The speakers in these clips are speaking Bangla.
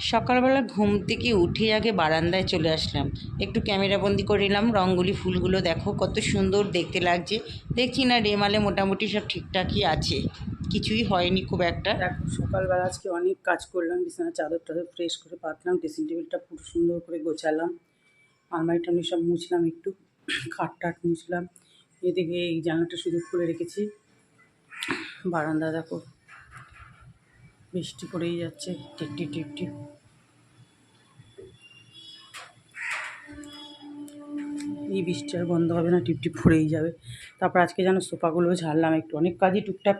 সকালবেলা ঘুম থেকে উঠে আগে বারান্দায় চলে আসলাম। একটু ক্যামেরাবন্দি করে নিলাম। রঙ্গোলি ফুলগুলো দেখো, কত সুন্দর দেখতে লাগছে। দেখছি না, রেমালে মোটামুটি সব ঠিকঠাকই আছে। কিছুই হয়নি খুব একটা। সকালবেলা আজকে অনেক কাজ করলাম, বিছানা, চাদর টাদর ফ্রেশ করে পাতলাম ড্রেসিং টেবিলটা পুরো সুন্দর করে গোছালাম। আলমারি টালমারি সব মুছলাম একটু, খাট টাট মুছলাম। এদিকে এই জানলাটা শুধু খুলে রেখেছি। বারান্দা দেখো বৃষ্টি পড়েই যাচ্ছে। টিপটি টিপটি এই বৃষ্টি আর বন্ধ হবে না টিপটিপ পড়েই যাবে। তারপর আজকে যেন সোফাগুলো ঝাড়লাম একটু। অনেক কাজই টুকটাক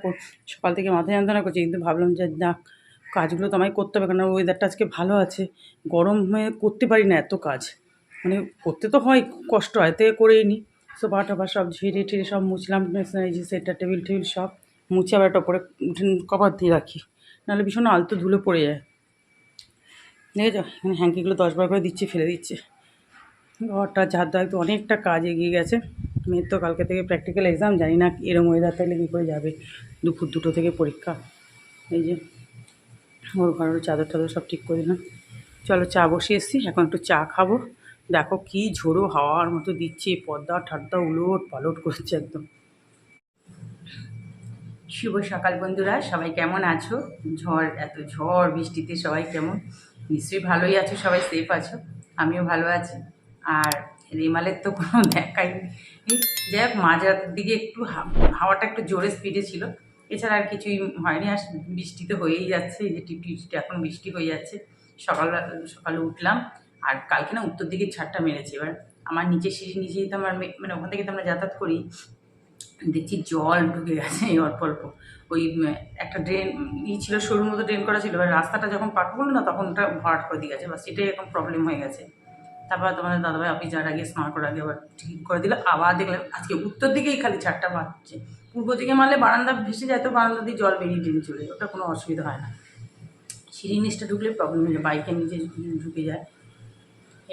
সকাল থেকে মাথা যন্ত্রণা করছে, কিন্তু ভাবলাম যে না, কাজগুলো তো আমায় করতে হবে কারণ ওয়েদারটা আজকে ভালো আছে। গরমে করতে পারি না এত কাজ। মানে করতে তো হয় কষ্ট হয় তে করেই নি। সোফা টোফা সব ঝেড়ে ঠেড়ে সব মুছলাম এই যে সেটটা টেবিল টেবিল সব মুছে আবার একটা উপরে কভার দিয়ে রাখি। নাহলে ভীষণ আলতো ধুলো পড়ে যায়। দেখেছ? মানে হ্যাঙ্কিগুলো দশ বার করে দিচ্ছে, ফেলে দিচ্ছে। ঘরটা, ঝাড় দেওয়া একটু অনেকটা কাজ এগিয়ে গেছে। মেয়ের তো কালকে থেকে প্র্যাকটিক্যাল এক্সাম জানি না এরম ওয়েদার থাকলে কী করে যাবে। দুপুর দুটো থেকে পরীক্ষা। এই যে, ওর ঘরের চাদর টাদর সব ঠিক করে দিলাম। চলো চা বসে এসেছি, এখন একটু চা খাব। দেখো কি ঝোড়ো হাওয়ার মতো দিচ্ছে পর্দা ঠাড্ডা উলট পালট করছে একদম। শুভ সকাল বন্ধুরা, সবাই কেমন আছো? ঝড়, এত ঝড়, বৃষ্টিতে সবাই কেমন? নিশ্চয়ই ভালোই আছো, সবাই সেফ আছো, আমিও ভালো আছি। আর রেমালের তো কোনো দেখাই নেই। যাই হোক মাঝরাতের দিকে একটু হাওয়াটা একটু জোরে স্পিডে ছিল। এছাড়া আর কিছুই হয়নি, আর বৃষ্টি তো হয়েই যাচ্ছে, এই যে টিপ টিপ এখন বৃষ্টি হয়ে যাচ্ছে। সকাল, সকালে উঠলাম, আর কালকে না উত্তর দিকে ছাদটা মেরেছে। এবার আমার নিচে সিঁড়ি নিচেই তো আমার মানে ওখান থেকে তো আমরা যাতায়াত করি দেখছি জল ঢুকে গেছে অল্প অল্প। ওই একটা ড্রেন ই ছিল সরুর মতো ড্রেন করা ছিল। এবার রাস্তাটা যখন পাক করল না, তখন ওটা ভরাট করে দিয়ে গেছে। বা সেটাই এখন প্রবলেম হয়ে গেছে। তারপর তোমাদের দাদাভাই অফিস যাওয়ার আগে স্নান করার আগে আবার ঠিক করে দিল। আবার দেখলাম, আজকে উত্তর দিকেই খালি ছাড়টা মারছে পূর্ব দিকে মারলে বারান্দা ভেসে যায় তো বারান্দা দিয়ে জল বেরিয়ে ড্রেন চলে যায়। ওটা কোনো অসুবিধা হয় না। সিঁড়ি নিচটা ঢুকলে প্রবলেম হয়ে যায়। বাইকের নিচে ঢুকে যায়।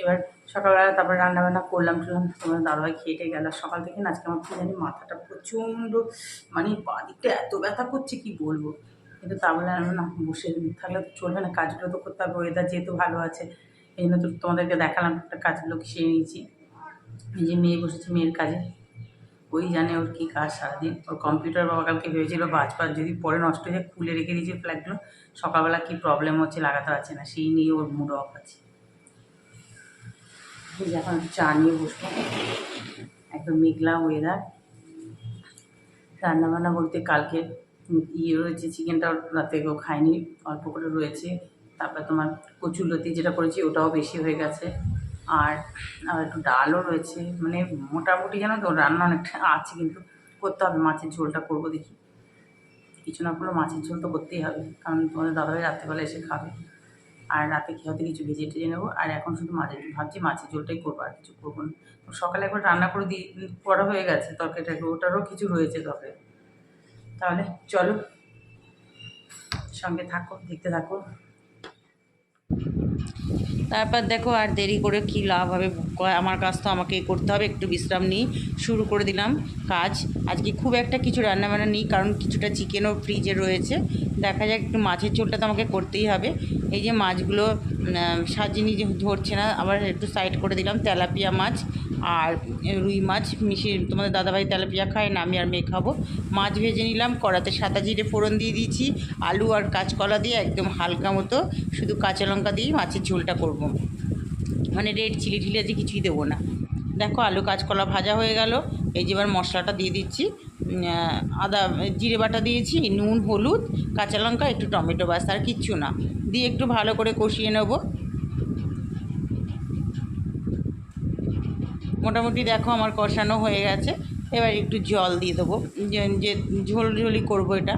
এবার সকালবেলা তারপর রান্নাবান্না করলাম টুলাম তোমার দাদাভাই খেটে গেল। সকাল থেকে না আজকে আমার জানি মাথাটা প্রচণ্ড মানে বাদিকটা এত ব্যথা করছে, কি বলব? কিন্তু তা বলে না বসে থাকলে তো চলবে না, কাজগুলো তো করতে হবে ওয়েদার যেহেতু ভালো আছে, এই জন্য তো তোমাদেরকে দেখালাম একটা কাজগুলো সেরে নিয়েছি। এই যে মেয়ে বসেছে মেয়ের কাজে, ওই জানে ওর কী কাজ সারাদিন। ওর কম্পিউটার বাবা কালকে ভেবেছিল বাজ বাজপাত যদি পরে নষ্ট হয়ে যায়, খুলে রেখে দিয়েছে ফ্ল্যাগগুলো সকালবেলা কী প্রবলেম হচ্ছে লাগাতে পারছে না, সেই নিয়ে ওর মুড অফ আছে। এখন চা নিয়ে বসবো। একদম মেঘলা ওয়েদার রান্নাবান্না বলতে কালকে ইয়ে রয়েছে চিকেনটা রাতে কেউ খায়নি, অল্প করে রয়েছে। তারপরে তোমার কচুর লতি যেটা করেছি, ওটাও বেশি হয়ে গেছে। আর আর একটু ডালও রয়েছে। মানে মোটামুটি জানো তো, রান্না অনেকটা আছে, কিন্তু করতে হবে। মাছের ঝোলটা করব দেখি। কিছু না করলেও মাছের ঝোল তো করতেই হবে। কারণ তোমাদের দাদাভাই রাত্রেবেলা এসে খাবে। আর রাতে খেয়ে হয়তো কিছু ভেজে টেজে নেব। আর এখন শুধু মাছের ভাবছি মাছের ঝোলটাই করব আর কিছু করব না। সকালে একবার রান্না করে দিয়ে করা হয়ে গেছে তরকারিটাকে ওটারও কিছু রয়েছে তবে। তাহলে চলো। সঙ্গে থাকো, দেখতে থাকো। তারপর দেখো আর দেরি করে কি লাভ হবে? আমার কাজ তো আমাকে করতে হবে। একটু বিশ্রাম নিই। শুরু করে দিলাম কাজ। আজকে খুব একটা কিছু রান্নাবান্না নেই, কারণ কিছুটা চিকেনও ফ্রিজে রয়েছে। দেখা যাক একটু মাছের ঝোলটা তো আমাকে করতেই হবে। এই যে মাছগুলো সাজিনি ধরছে না, আবার একটু সাইড করে দিলাম, তেলাপিয়া মাছ আর রুই মাছ। মিশিয়ে তোমাদের দাদাভাই তেলাপিয়া খায় না, আমি আর মেয়ে খাব। মাছ ভেজে নিলাম, কড়াতে সাদা জিরে ফোড়ন দিয়ে দিয়েছি, আলু আর কাঁচকলা দিয়ে একদম হালকা মতো শুধু কাঁচা লঙ্কা দিয়েই মাছের ঝোলটা করব। মানে রেড চিলি টিলি আজকে কিছুই দেবো না। দেখো আলু কাঁচকলা ভাজা হয়ে গেল এই যে এবার মশলাটা দিয়ে দিচ্ছি আদা জিরে বাটা দিয়েছি নুন হলুদ কাঁচা লঙ্কা একটু টমেটো বাস আর কিচ্ছু না। দিয়ে একটু ভালো করে কষিয়ে নেব। মোটামুটি দেখো আমার কষানো হয়ে গেছে। এবার একটু জল দিয়ে দেবো। যে ঝোল ঝোলই করব এটা।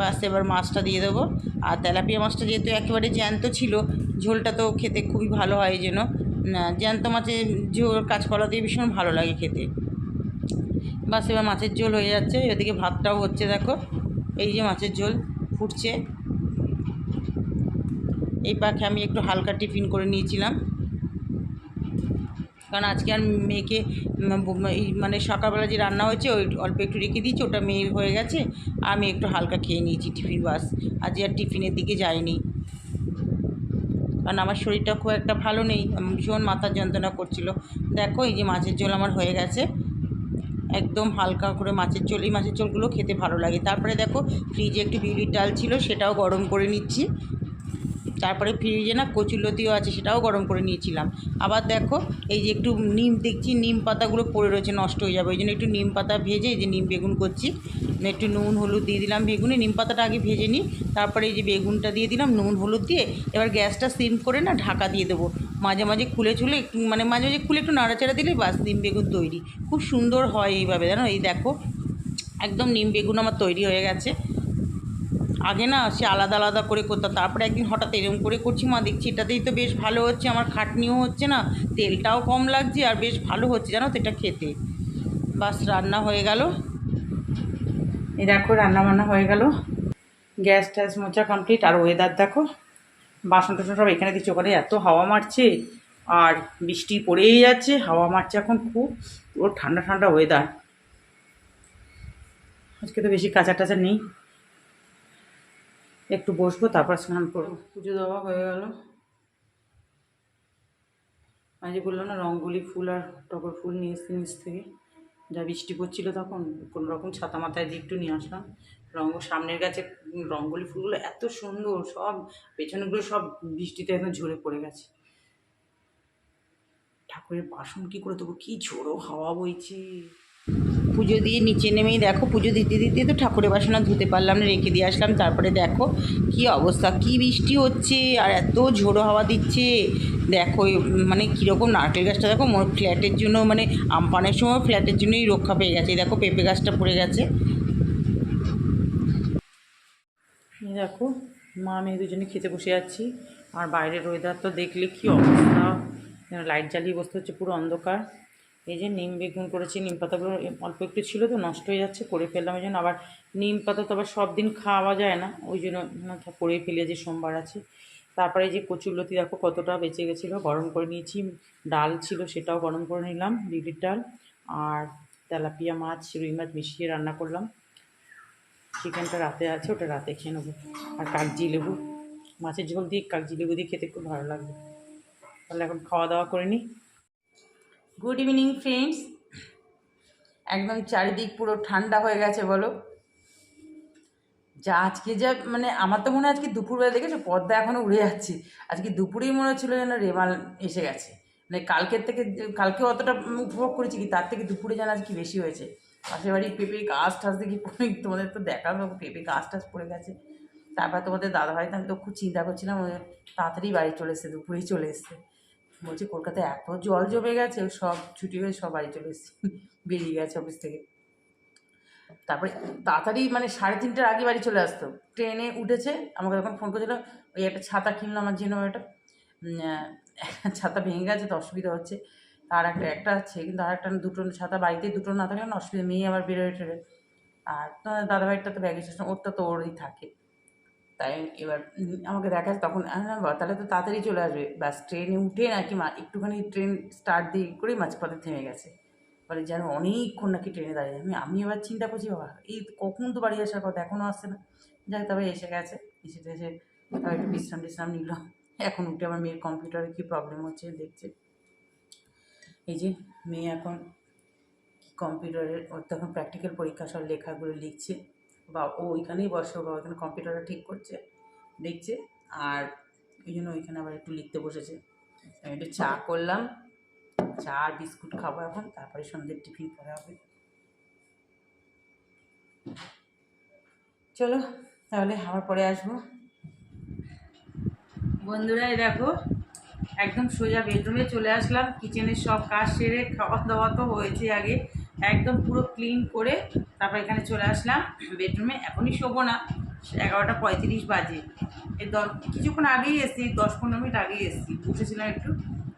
বাস এবার মাছটা দিয়ে দেবো। আর তেলাপিয়া মাছটা যেহেতু একেবারে জ্যান্ত ছিল ঝোলটা তো খেতে খুবই ভালো হয় এই জন্য। না, জ্যান্ত মাছের ঝোল, কাঁচকলা দিয়ে ভীষণ ভালো লাগে খেতে। বাস এবার মাছের ঝোল হয়ে যাচ্ছে, এদিকে ভাতটাও হচ্ছে দেখো, এই যে মাছের ঝোল ফুটছে। এই পাখে আমি একটু হালকা টিফিন করে নিয়েছিলাম। কারণ আজকে আর মেয়েকে মানে সকালবেলা যে রান্না হয়েছে, ওই অল্প একটু রেখে দিয়েছি, ওটা মেয়ের হয়ে গেছে, আমি একটু হালকা খেয়ে নিয়েছি টিফিন বাস। আজকে আর টিফিনের দিকে যাইনি। কারণ আমার শরীরটা খুব একটা ভালো নেই ভীষণ মাথার যন্ত্রণা করছিল। দেখো, এই যে মাছের ঝোল আমার হয়ে গেছে। একদম হালকা করে মাছের ঝোল, এই মাছের ঝোলগুলো খেতে ভালো লাগে। তারপরে দেখো, ফ্রিজে একটু বিউলির ডাল ছিল, সেটাও গরম করে নিচ্ছি। তারপরে ফ্রিজে না কচুলতিও আছে, সেটাও গরম করে নিয়েছিলাম। আবার দেখো, এই যে একটু নিম দেখছি, নিম পাতাগুলো পড়ে রয়েছে, নষ্ট হয়ে যাবে, ওই জন্য একটু নিম পাতা ভেজে, এই যে নিম বেগুন করছি। একটু নুন, হলুদ দিয়ে দিলাম বেগুনে, নিম পাতাটা আগে ভেজে নিই, তারপরে এই যে বেগুনটা দিয়ে দিলাম, নুন, হলুদ দিয়ে, এবার গ্যাসটা সিম করে না ঢাকা দিয়ে দেবো। মাঝে মাঝে খুলে চুলে একটু মানে মাঝে মাঝে খুলে একটু নাড়াচাড়া দিলেই বাস নিম বেগুন তৈরি। খুব সুন্দর হয় এইভাবে, জানো? এই দেখো, একদম নিম বেগুন আমার তৈরি হয়ে গেছে। আগে না সে আলাদা আলাদা করে করতাম তারপরে একদিন হঠাৎ এরকম করে করছি, মা, দেখছি এটাতেই তো বেশ ভালো হচ্ছে, আমার খাটনিও হচ্ছে না, তেলটাও কম লাগছে আর বেশ ভালো হচ্ছে, জানো তো এটা খেতে। বাস রান্না হয়ে গেল। এই দেখো, রান্না বান্না হয়ে গেল। গ্যাস ট্যাস মোচা কমপ্লিট, আর ওয়েদার দেখো, বাসন টাসন সব এখানে দিচ্ছি, ওখানে এত হাওয়া মারছে, আর বৃষ্টি পড়েই যাচ্ছে, হাওয়া মারছে এখন খুব, পুরো ঠান্ডা ঠান্ডা ওয়েদার আজকে তো বেশি কাঁচা টাচা নেই। একটু বসবো, তারপর স্নান করব। পুজো দেওয়া হয়ে গেল। আজ যে বললাম না, রঙ্গোলি ফুল আর টগর ফুল নিয়ে এসছি নিচ থেকে। যা বৃষ্টি পড়ছিল তখন, কোনো রকম ছাতা মাথায় দিয়ে একটু নিয়ে আসলাম। রঙ্গ, সামনের গাছে রঙ্গোলি ফুলগুলো এত সুন্দর, সব পেছনেগুলো সব বৃষ্টিতে একদম ঝরে পড়ে গেছে। ঠাকুরের বাসন কি করে দেবো কি ঝোড়ো হাওয়া বইছে। পুজো দিয়ে নিচে নেমেই দেখো, পুজো দিতে দিতে তো ঠাকুরের বাসনা ধুতে পারলাম না, রেখে দিয়ে আসলাম। তারপরে দেখো কি অবস্থা, কি বৃষ্টি হচ্ছে, আর এত ঝোড়ো হাওয়া দিচ্ছে। দেখো মানে কীরকম নারকেল গাছটা, দেখো মোর ফ্ল্যাটের জন্য মানে আমপানের সময় ফ্ল্যাটের জন্যই রক্ষা পেয়ে গেছে। দেখো পেঁপে গাছটা পড়ে গেছে। দেখো, মা আমি দুজনে খেতে বসে যাচ্ছি আর বাইরের ওয়েদার তো দেখলে কি অবস্থা। লাইট জ্বালিয়ে বসতে হচ্ছে, পুরো অন্ধকার। এই যে নিম বেগুন করেছি, নিম পাতাগুলো অল্প একটু ছিল তো নষ্ট হয়ে যাচ্ছে, করে ফেললাম ওই জন্য। আবার নিম পাতা তো আবার সব দিন খাওয়া যায় না, ওই জন্য করে ফেলে যে সোমবার আছে। তারপরে এই যে কচুরলতি দেখো কতটা বেঁচে গেছিল, গরম করে নিয়েছি। ডাল ছিল সেটাও গরম করে নিলাম, বিউলির ডাল আর তেলাপিয়া মাছ, রুই মাছ মিশিয়ে রান্না করলাম। চিকেনটা রাতে আছে, ওটা রাতে খেয়ে নেব। আর কাগজি লেবু, মাছের ঝোল দিয়ে কাগজি লেবু দিয়ে খেতে খুব ভালো লাগবে। তাহলে এখন খাওয়া দাওয়া করে নিই। গুড ইভিনিং ফ্রেন্ডস একদম চারিদিক পুরো ঠান্ডা হয়ে গেছে, বলো। যা আজকে যা মানে আমার তো মনে হয় আজকে দুপুরবেলা, দেখেছ? পর্দা এখনও উড়ে যাচ্ছে। আজকে দুপুরেই মনে হচ্ছিল যেন রেমাল এসে গেছে। মানে কালকের থেকে, কালকে অতটা উপভোগ করেছি কি, তার থেকে দুপুরে যেন আজকে বেশি হয়েছে। পাশের বাড়ি পেঁপে গাছ টাছ দেখি পড়ে, তোমাদের তো দেখাল পেঁপে গাছ টাছ পড়ে গেছে। তারপর তোমাদের দাদাভাই তো আমি তো খুব চিন্তা করছিলাম তাড়াতাড়ি বাড়ি চলে এসছে, দুপুরেই চলে এসছে। বলছি, কলকাতায় এত জল জমে গেছে, সব ছুটি হয়ে সব বাড়ি চলে এসছে, বেরিয়ে গেছে অফিস থেকে। তারপরে তাড়াতাড়ি মানে সাড়ে তিনটার আগে বাড়ি চলে আসতো। ট্রেনে উঠেছে, আমাকে তখন ফোন করেছিল, ওই একটা ছাতা কিনলো আমার জন্য একটা। ছাতা ভেঙে গেছে, তো অসুবিধা হচ্ছে। আর একটা একটা আছে, কিন্তু আর একটা দুটো ছাতা বাড়িতে, দুটো না থাকলে অসুবিধা, মেয়ে আবার বেরোয় টেরে আর দাদাভাইটা তো সিস্টেম ওরটা তো ওরই থাকে। তাই এবার আমাকে দেখা তখন তাহলে তো তাড়াতাড়ি চলে আসবে। ব্যাস, ট্রেনে উঠে নাকি মা, একটুখানি ট্রেন স্টার্ট দিয়ে করেই মাঝপথে থেমে গেছে। বলে যেন অনেকক্ষণ নাকি ট্রেনে দাঁড়িয়ে আমি আমি এবার চিন্তা করছি, বাবা, এই কখন তো বাড়ি আসার কথা এখনও আসছে না। যাক তবে এসে গেছে, এসে এসে তবে একটু বিশ্রাম টিশ্রাম নিল। এখন উঠে আমার মেয়ের কম্পিউটারে কী প্রবলেম হচ্ছে দেখছে। এই যে, মেয়ে এখন কম্পিউটারের ওর তখন প্র্যাকটিক্যাল পরীক্ষা সব লেখাগুলো লিখছে। বা ও ওইখানেই বসে বা এখানে কম্পিউটারটা ঠিক করছে দেখছে আর ওই জন্য ওইখানে আবার একটু লিখতে বসেছে। আমি একটু চা করলাম চা আর বিস্কুট খাব এখন তারপরে সন্ধ্যের টিফিন করা হবে। চলো তাহলে আবার পরে আসব। বন্ধুরা দেখো একদম সোজা বেডরুমে চলে আসলাম কিচেনের সব কাজ সেরে খাওয়া দাওয়া তো হয়েছে আগে। একদম পুরো ক্লিন করে তারপর এখানে চলে আসলাম। বেডরুমে এখনই শোবো না, এগারোটা পঁয়ত্রিশ বাজে। এই দশ, কিছুক্ষণ আগেই এসেছি, দশ পনেরো মিনিট আগেই এসেছি, বসেছিলাম একটু।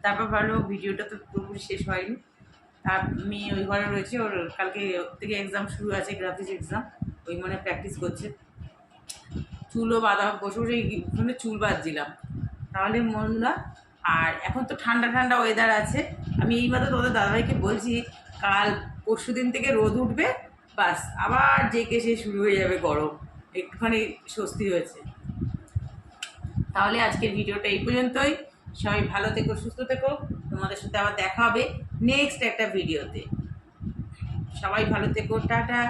তারপর ভালো ভিডিওটা তো পুরোপুরি শেষ হয়নি। আর মেয়ে ওই ঘরে রয়েছে, ওর কালকে থেকে এক্সাম শুরু আছে গ্রাফিক্স এক্সাম ওই মনে প্র্যাকটিস করছে। চুলও বাঁধা, বসে বসে ওখানে চুল বাঁধছিলাম। তাহলে মনরা আর এখন তো ঠান্ডা ঠান্ডা ওয়েদার আছে। আমি এই মাত্র তোমাদের দাদাভাইকে বলছি, কাল পরশু দিন থেকে রোদ উঠবে, বাস। আবার জেকে সে শুরু হয়ে যাবে গরম। একটুখানি স্বস্তি হয়েছে। তাহলে আজকের ভিডিওটা এই পর্যন্তই। সবাই ভালো থেকো, সুস্থ থেকো। তোমাদের সাথে আবার দেখা হবে নেক্সট একটা ভিডিওতে। সবাই ভালো থেকো, টাটা।